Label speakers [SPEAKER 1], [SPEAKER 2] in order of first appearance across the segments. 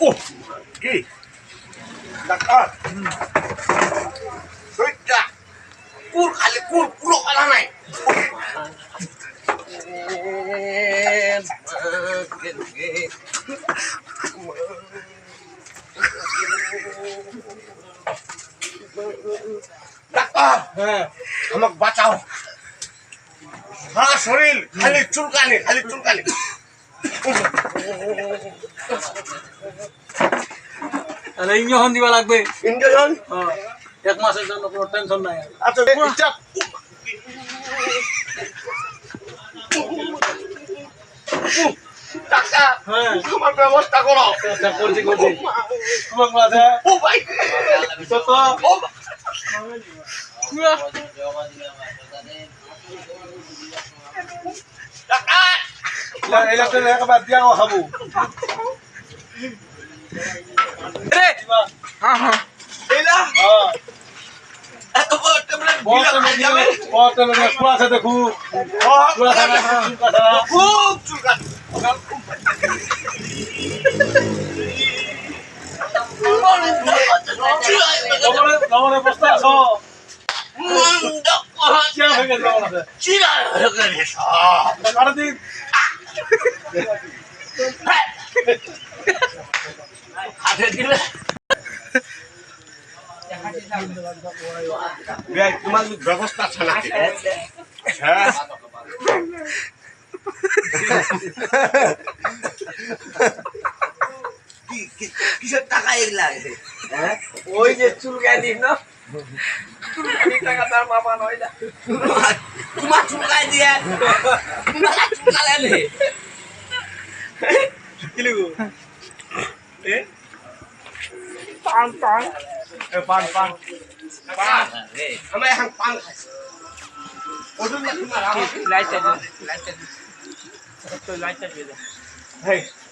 [SPEAKER 1] ও কি ডাক্তার শরীরটা কুর খালি কুর পুরো করা নাই ডাক্তার
[SPEAKER 2] হ্যাঁ
[SPEAKER 1] আমাকে বাঁচাও সারা শরীর খালি চুলকানি খালি চুলকানি।
[SPEAKER 2] তাহলে ইঞ্জেকশন দিবা লাগবে?
[SPEAKER 1] ইঞ্জেকশন?
[SPEAKER 2] হ্যাঁ এক মাসের জন্য কোনো টেনশন নাই
[SPEAKER 1] আচ্ছা চাপ। ডাক্তার
[SPEAKER 2] হ্যাঁ।
[SPEAKER 1] আমার ব্যবস্থা করো।
[SPEAKER 2] করছি করছি। তোমার
[SPEAKER 1] ও ভাই। ডাক্তার
[SPEAKER 2] এই লাগতে একবার দিয়া খাব
[SPEAKER 3] রে
[SPEAKER 2] দিবা।
[SPEAKER 1] এইলা
[SPEAKER 2] হ্যাঁ
[SPEAKER 1] এত বড় ট্যাবলেট
[SPEAKER 2] বহুত
[SPEAKER 1] গিলা খাই যাবে
[SPEAKER 2] বহুত কুড়া আছে দেখু
[SPEAKER 1] ও,
[SPEAKER 2] কুড়া খানা চুলকা ছাড়া
[SPEAKER 1] খুব চুলকানি
[SPEAKER 2] লবণে
[SPEAKER 1] টাকা এগুলা হ্যাঁ?
[SPEAKER 3] ওই যে চুলকাই দিস না চুলকানি টাকা তার বাবা নয় না?
[SPEAKER 1] তোমার চুলকাই দিয়ে তোমার চুলকালে নে
[SPEAKER 2] কি লিখু
[SPEAKER 3] টান টান
[SPEAKER 2] এ পান পান
[SPEAKER 1] পান আমি এখন পান খাইছি
[SPEAKER 3] লাইটটা দে লাইটটা দে তো লাইটটা দে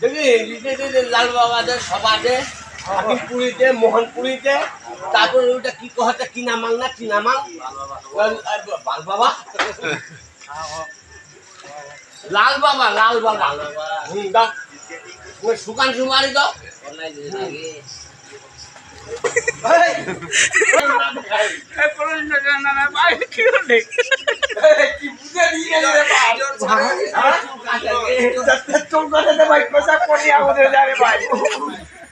[SPEAKER 1] দেখি এই যে- যে লাল বাবা দে সবা দে হাকিমপুরি দে মোহনপুরি দে তারপরে ওইটা কি কহতে কিনামাং না কিনামাং বাল বাবা? লাল বাবা লাল বাবা। হুম দাও। সুকান সুমারি দাও।
[SPEAKER 3] কি
[SPEAKER 1] কি বুঝে নিয়ে ভাই, পেশাব করি আমাদের যারে ভাই।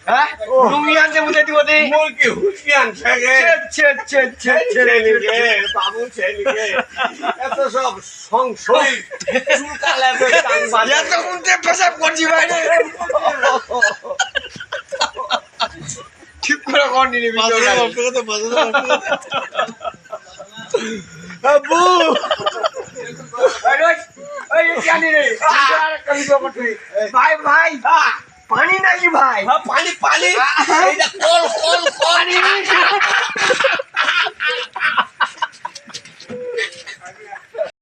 [SPEAKER 3] হ্যাঁ তুমি আনতে বুঝে দিব দে
[SPEAKER 1] মুরগি হুসিয়ান ছেড়ে
[SPEAKER 3] ছেদ ছেদ ছেদ
[SPEAKER 1] ছেড়ে নিবে বাবু ছেড়ে এত সব সংশয় চুলকালে
[SPEAKER 3] এত পেশাব করছি ঠিক করে কর নিলি ভাই ভাই পানি নাকি ভাই?
[SPEAKER 1] পানি পানি। এইটা কল কল কল।